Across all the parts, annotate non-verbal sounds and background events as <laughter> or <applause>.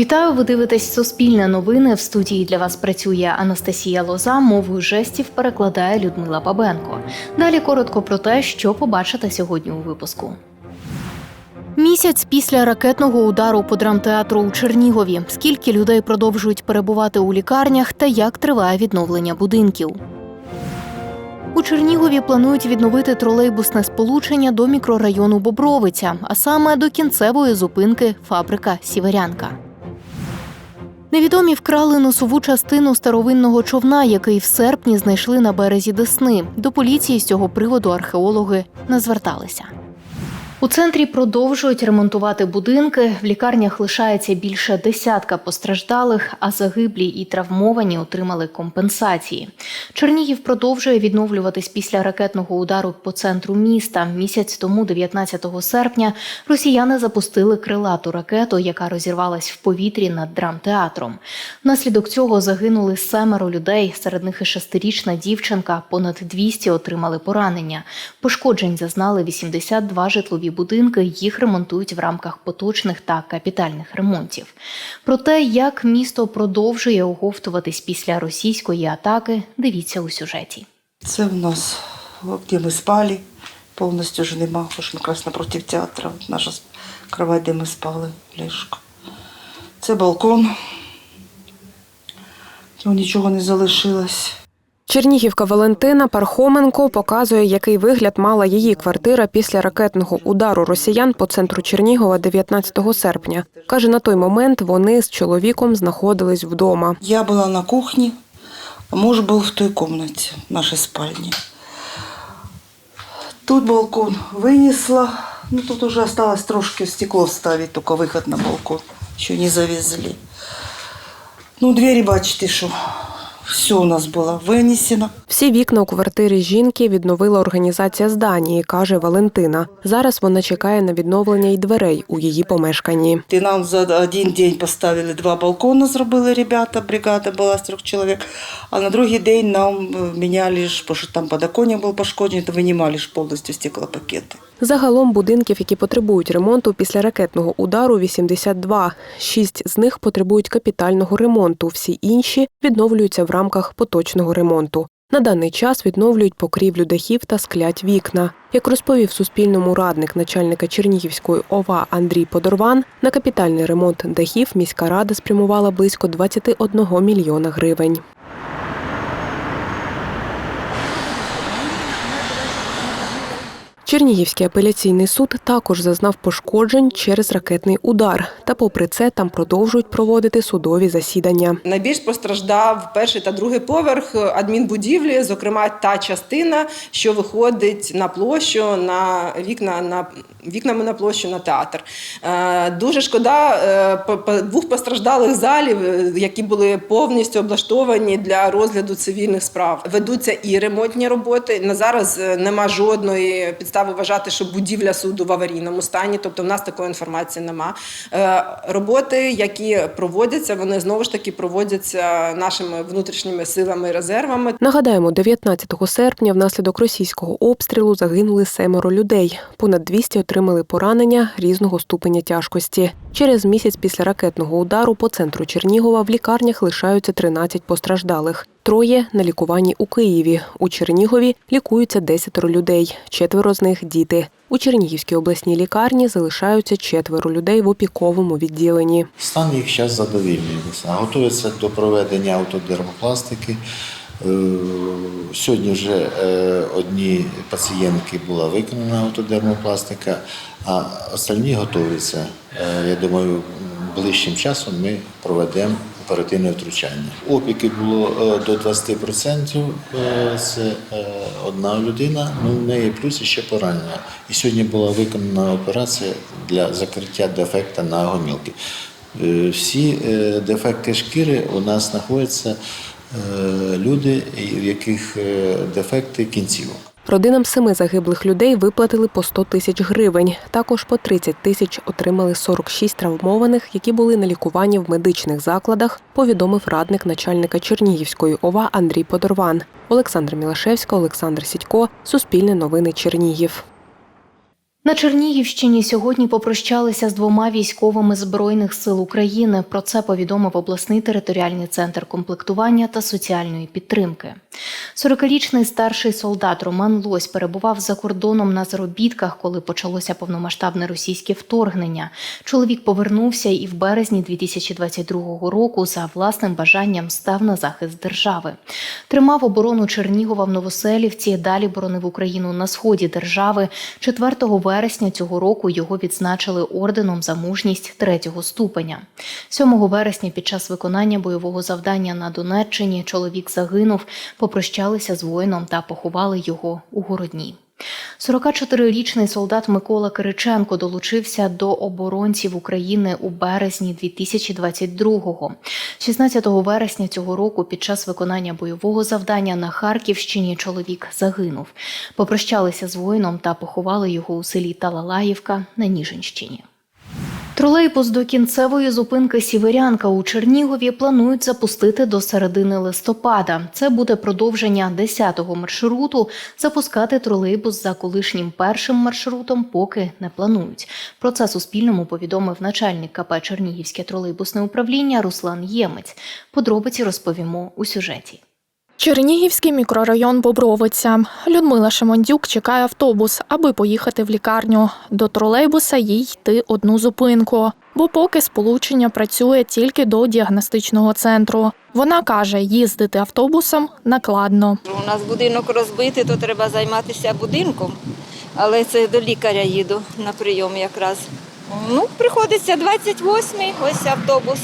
Вітаю, ви дивитесь Суспільне новини. В студії для вас працює Анастасія Лоза. Мовою жестів перекладає Людмила Бабенко. Далі коротко про те, що побачите сьогодні у випуску. Місяць після ракетного удару по драмтеатру у Чернігові. Скільки людей продовжують перебувати у лікарнях та як триває відновлення будинків? У Чернігові планують відновити тролейбусне сполучення до мікрорайону Бобровиця, а саме до кінцевої зупинки фабрика Сіверянка. Невідомі вкрали носову частину старовинного човна, який в серпні знайшли на березі Десни. До поліції з цього приводу археологи не зверталися. У центрі продовжують ремонтувати будинки. В лікарнях лишається більше десятка постраждалих, а загиблі і травмовані отримали компенсації. Чернігів продовжує відновлюватись після ракетного удару по центру міста. Місяць тому, 19 серпня, росіяни запустили крилату ракету, яка розірвалась в повітрі над драмтеатром. Внаслідок цього загинули семеро людей. Серед них і шестирічна дівчинка. Понад 200 отримали поранення. Пошкоджень зазнали 82 житлові будинки. Їх ремонтують в рамках поточних та капітальних ремонтів. Про те, як місто продовжує оговтуватись після російської атаки, дивіться у сюжеті. Це в нас, де ми спали, повністю вже нема, ж якраз напроти театру. Наша кровать, де ми спали, ліжко. Це балкон. Нічого не залишилось. Чернігівка Валентина Пархоменко показує, який вигляд мала її квартира після ракетного удару росіян по центру Чернігова 19 серпня. Каже, на той момент вони з чоловіком знаходились вдома. Я була на кухні, муж був в той кімнаті, нашій спальні. Тут балкон винесла. Ну, тут уже осталось трошки стекло вставить, только выход на балкон. Еще не завезли. Ну, двері, бачите, що все у нас було винесено. Всі вікна у квартирі жінки відновила організація з Данії, каже Валентина. Зараз вона чекає на відновлення й дверей у її помешканні. І нам за один день поставили два балкони, зробили ребята, бригада була з трьох чоловік. А на другий день нам е, міняли, ж, бо що там подоконник був пошкоджений, то винімали ж повністю стеклопакети. Загалом будинків, які потребують ремонту після ракетного удару, 82. Шість з них потребують капітального ремонту. Всі інші відновлюються в рамках поточного ремонту. На даний час відновлюють покрівлю дахів та склять вікна. Як розповів Суспільному радник начальника Чернігівської ОВА Андрій Подорван, на капітальний ремонт дахів міська рада спрямувала близько 21 мільйона гривень. Чернігівський апеляційний суд також зазнав пошкоджень через ракетний удар. Та попри це там продовжують проводити судові засідання. Найбільш постраждав перший та другий поверх адмінбудівлі, зокрема та частина, що виходить на площу, на вікна на вікнами на площу на театр. Е, Дуже шкода е, двох постраждалих залів, е, які були повністю облаштовані для розгляду цивільних справ. Ведуться і ремонтні роботи. На зараз е, нема жодної підстави вважати, що будівля суду в аварійному стані. Тобто, в нас такої інформації нема. Е, Роботи, які проводяться, вони знову ж таки проводяться нашими внутрішніми силами і резервами. Нагадаємо, 19 серпня внаслідок російського обстрілу загинули семеро людей. Понад 200 отримали поранення різного ступеня тяжкості. Через місяць після ракетного удару по центру Чернігова в лікарнях лишаються 13 постраждалих. Троє на лікуванні у Києві. У Чернігові лікуються 10 людей. Четверо з них діти. У Чернігівській обласній лікарні залишаються четверо людей в опіковому відділенні. Стан їх зараз задовільний. Готуються до проведення автодермопластики. Е, Сьогодні вже е, одні пацієнтки була виконана автодермопластика, а остальні готуються. Е, Я думаю, ближчим часом ми проведемо оперативне втручання. Опіки було е, до 20%. е, Це е, одна людина, ну в неї плюс ще поранення. І сьогодні була виконана операція для закриття дефекта на гомілки. Всі дефекти шкіри у нас знаходяться люди, в яких дефекти кінцівок. Родинам семи загиблих людей виплатили по 100 тисяч гривень. Також по 30 тисяч отримали 46 травмованих, які були на лікуванні в медичних закладах, повідомив радник начальника Чернігівської ОВА Андрій Подорван. Олександр Мілашевська, Олександр Сідько, Суспільне новини Чернігів. На Чернігівщині сьогодні попрощалися з двома військовими збройних сил України. Про це повідомив обласний територіальний центр комплектування та соціальної підтримки. 40-річний старший солдат Роман Лось перебував за кордоном на заробітках, коли почалося повномасштабне російське вторгнення. Чоловік повернувся і в березні 2022 року за власним бажанням став на захист держави. Тримав оборону Чернігова в Новоселівці. Далі боронив Україну на сході держави. 4 вересня цього року його відзначили орденом за мужність третього ступеня. 7 вересня під час виконання бойового завдання на Донеччині чоловік загинув. Попрощалися з воїном та поховали його у городні. 44-річний солдат Микола Кириченко долучився до оборонців України у березні 2022-го. 16 вересня цього року під час виконання бойового завдання на Харківщині чоловік загинув. Попрощалися з воїном та поховали його у селі Талалаївка на Ніжинщині. Тролейбус до кінцевої зупинки Сіверянка у Чернігові планують запустити до середини листопада. Це буде продовження 10-го маршруту. Запускати тролейбус за колишнім першим маршрутом поки не планують. Про це Суспільному повідомив начальник КП Чернігівське тролейбусне управління Руслан Ємець. Подробиці розповімо у сюжеті. Чернігівський мікрорайон Бобровиця. Людмила Шимондюк чекає автобус, аби поїхати в лікарню. До тролейбуса їй йти одну зупинку, бо поки сполучення працює тільки до діагностичного центру. Вона каже, їздити автобусом накладно. У нас будинок розбитий, то треба займатися будинком. Але це до лікаря їду на прийом якраз. Ну, приходиться 28-й, ось автобус.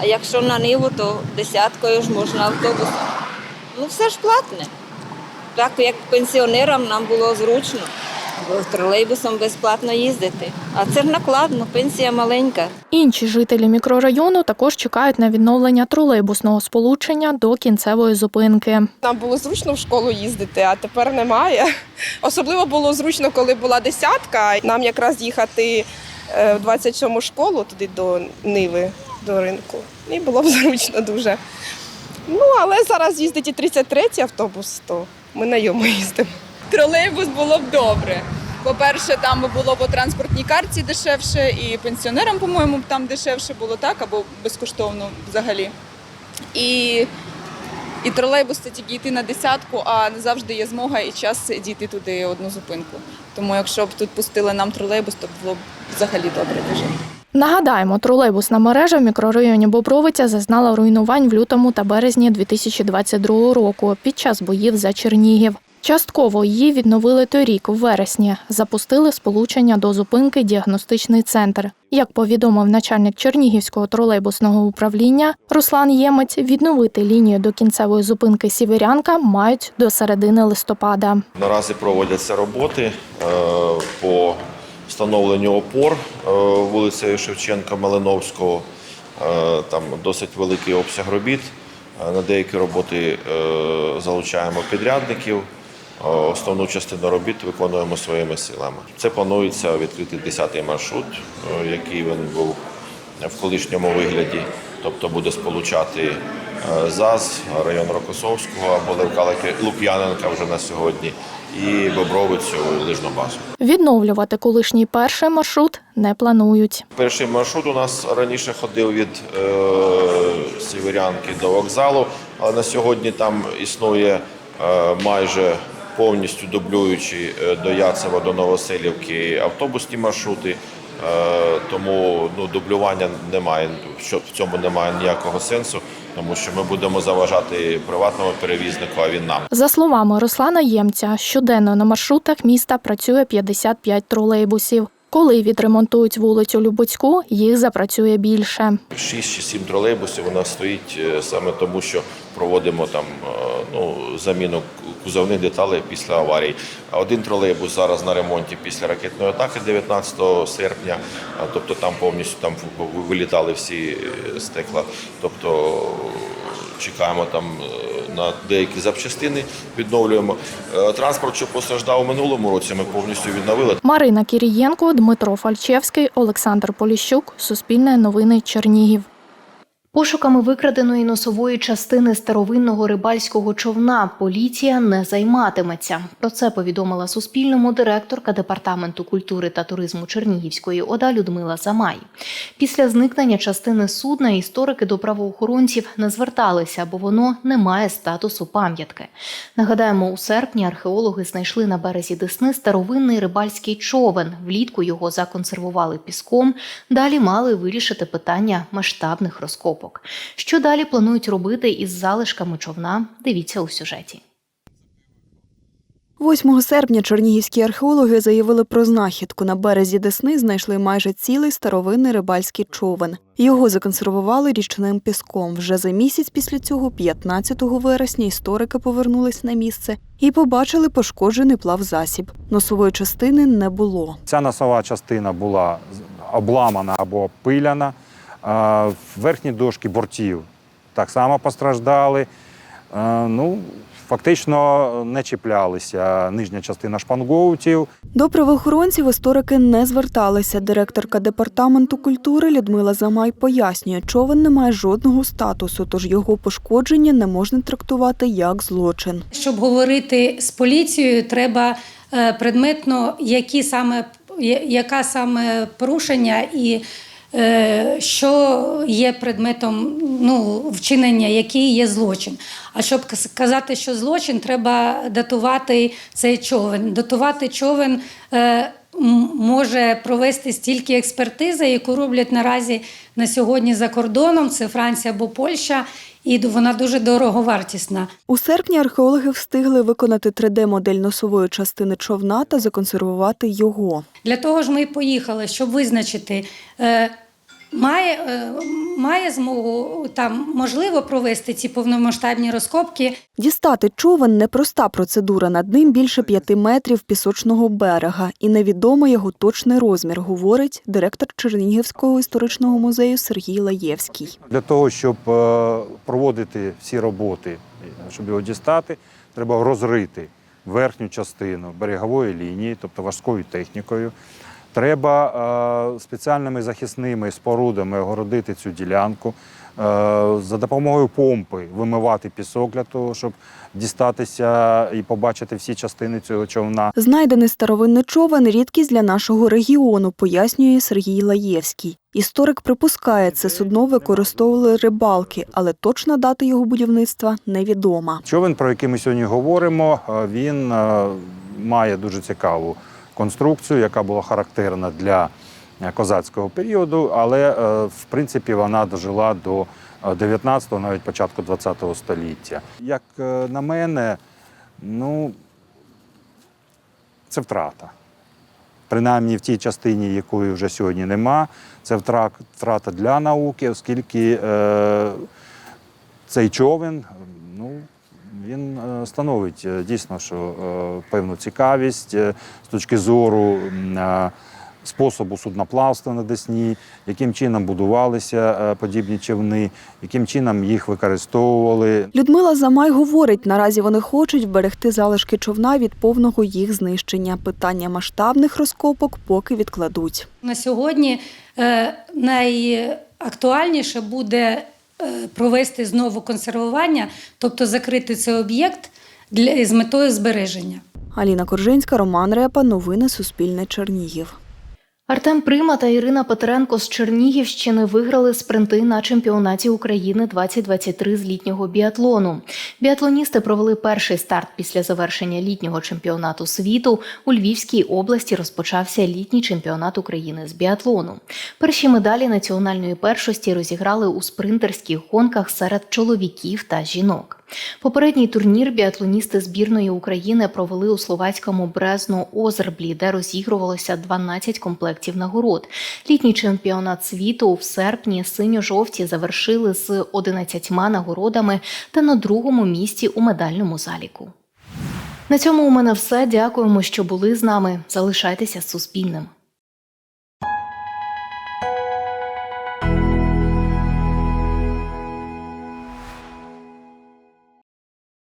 А якщо на Ниву, то десяткою ж можна автобусом. Ну, все ж платне. Так як пенсіонерам нам було зручно, тролейбусом безплатно їздити. А це ж накладно, пенсія маленька. Інші жителі мікрорайону також чекають на відновлення тролейбусного сполучення до кінцевої зупинки. Нам було зручно в школу їздити, а тепер немає. <laughs> Особливо було зручно, коли була десятка. Нам якраз їхати е, в 27-му школу туди до Ниви, до ринку. І було б <laughs> зручно дуже. Ну, але зараз їздить і 33-й автобус, то ми на йому їздимо. Тролейбус було б добре. По-перше, там було по транспортній карті дешевше, і пенсіонерам, по-моєму, там дешевше було так, або безкоштовно взагалі. І, і тролейбус це тільки йти на десятку, а не завжди є змога і час дійти туди одну зупинку. Тому якщо б тут пустили нам тролейбус, то було б взагалі добре дуже. Нагадаємо, тролейбусна мережа в мікрорайоні Бобровиця зазнала руйнувань в лютому та березні 2022 року під час боїв за Чернігів. Частково її відновили торік, у вересні. Запустили сполучення до зупинки діагностичний центр. Як повідомив начальник Чернігівського тролейбусного управління Руслан Ємець, відновити лінію до кінцевої зупинки Сіверянка мають до середини листопада. Наразі проводяться роботи е, по встановленню опор е, вулицею Шевченка Малиновського. Е, Там досить великий обсяг робіт. Е, На деякі роботи залучаємо підрядників. Основну частину робіт виконуємо своїми силами. Це планується відкрити 10-й маршрут, який він був в колишньому вигляді, тобто буде сполучати ЗАЗ, район Рокосовського або Левкалаки Лук'яненка вже на сьогодні, і Бобровицю лижну базу. Відновлювати колишній перший маршрут не планують. Перший маршрут у нас раніше ходив від е, Сіверянки до вокзалу, але на сьогодні там існує е, майже повністю дублюючи е, до Яцева, до Новоселівки автобусні маршрути. Е, тому ну, дублювання немає, в цьому немає ніякого сенсу, тому що ми будемо заважати приватному перевізнику, а він нам. За словами Руслана Ємця, щоденно на маршрутах міста працює 55 тролейбусів. Коли відремонтують вулицю Любоцьку, їх запрацює більше. 6 чи 7 тролейбусів нас стоїть е, саме тому, що проводимо там е, ну, заміну кузовних деталей після аварій. Один тролейбус зараз на ремонті після ракетної атаки 19 серпня. Тобто там повністю там вилітали всі е, стекла. Тобто чекаємо там е, на деякі запчастини, відновлюємо. Е, Транспорт, що постраждав у минулому році, ми повністю відновили. Марина Кірієнко, Дмитро Фальчевський, Олександр Поліщук. Суспільне новини Чернігів. Пошуками викраденої носової частини старовинного рибальського човна поліція не займатиметься. Про це повідомила Суспільному директорка департаменту культури та туризму Чернігівської ОДА Людмила Замай. Після зникнення частини судна історики до правоохоронців не зверталися, бо воно не має статусу пам'ятки. Нагадаємо, у серпні археологи знайшли на березі Десни старовинний рибальський човен. Влітку його законсервували піском. Далі мали вирішити питання масштабних розкопок. Що далі планують робити із залишками човна? Дивіться у сюжеті. 8 серпня чернігівські археологи заявили про знахідку. На березі Десни знайшли майже цілий старовинний рибальський човен. Його законсервували річним піском. Вже за місяць після цього, 15 вересня, історики повернулись на місце і побачили пошкоджений плавзасіб. Носової частини не було. Ця носова частина була обламана або пиляна. Верхні дошки бортів так само постраждали. Е, Ну, фактично не чіплялися нижня частина шпангоутів. До правоохоронців історики не зверталися. Директорка департаменту культури Людмила Замай пояснює, човен не має жодного статусу, тож його пошкодження не можна трактувати як злочин. Щоб говорити з поліцією, треба е, предметно, які саме, яка саме порушення і що є предметом ну, вчинення, який є злочин. А щоб сказати, казати, що злочин, треба датувати цей човен. Датувати човен е, може провести стільки експертиза, яку роблять наразі на сьогодні за кордоном, це Франція або Польща, і вона дуже дороговартісна. У серпні археологи встигли виконати 3D-модель носової частини човна та законсервувати його. Для того ж ми і поїхали, щоб визначити, е, має, е, має змогу там можливо провести ці повномасштабні розкопки. Дістати човен непроста процедура. Над ним більше п'яти метрів пісочного берега, і невідомо його точний розмір, говорить директор Чернігівського історичного музею Сергій Лаєвський. Для того, щоб е, проводити всі роботи, щоб його дістати, треба розрити верхню частину берегової лінії, тобто важкою технікою. Треба е, спеціальними захисними спорудами огородити цю ділянку, е, за допомогою помпи вимивати пісок для того, щоб дістатися і побачити всі частини цього човна. Знайдений старовинний човен рідкість для нашого регіону, пояснює Сергій Лаєвський. Історик припускає, це судно використовували рибалки, але точна дата його будівництва невідома. Човен, про який ми сьогодні говоримо, е, він е, має дуже цікаву конструкцію, яка була характерна для е, козацького періоду, але е, в принципі вона дожила до 19-го, навіть початку 20-го століття. Як е, на мене, ну це втрата. Принаймні в тій частині, якої вже сьогодні нема, це втрата для науки, оскільки е, цей човен, ну, він е, становить е, дійсно що е, певну цікавість з точки зору способу судноплавства на Десні, яким чином будувалися подібні човни, яким чином їх використовували. Людмила Замай говорить, наразі вони хочуть вберегти залишки човна від повного їх знищення. Питання масштабних розкопок поки відкладуть. На сьогодні найактуальніше буде провести знову консервування, тобто закрити цей об'єкт для з метою збереження. Аліна Коржинська, Роман Репа. Новини Суспільне Чернігів. Артем Прима та Ірина Петренко з Чернігівщини виграли спринти на чемпіонаті України 2023 з літнього біатлону. Біатлоністи провели перший старт після завершення літнього чемпіонату світу. У Львівській області розпочався літній чемпіонат України з біатлону. Перші медалі національної першості розіграли у спринтерських гонках серед чоловіків та жінок. Попередній турнір біатлоністи збірної України провели у словацькому Брезно Озерблі, де розігрувалося 12 комплектів нагород. Літній чемпіонат світу в серпні синьо-жовті завершили з 11 нагородами та на другому місці у медальному заліку. На цьому у мене все. Дякуємо, що були з нами. Залишайтеся Суспільним.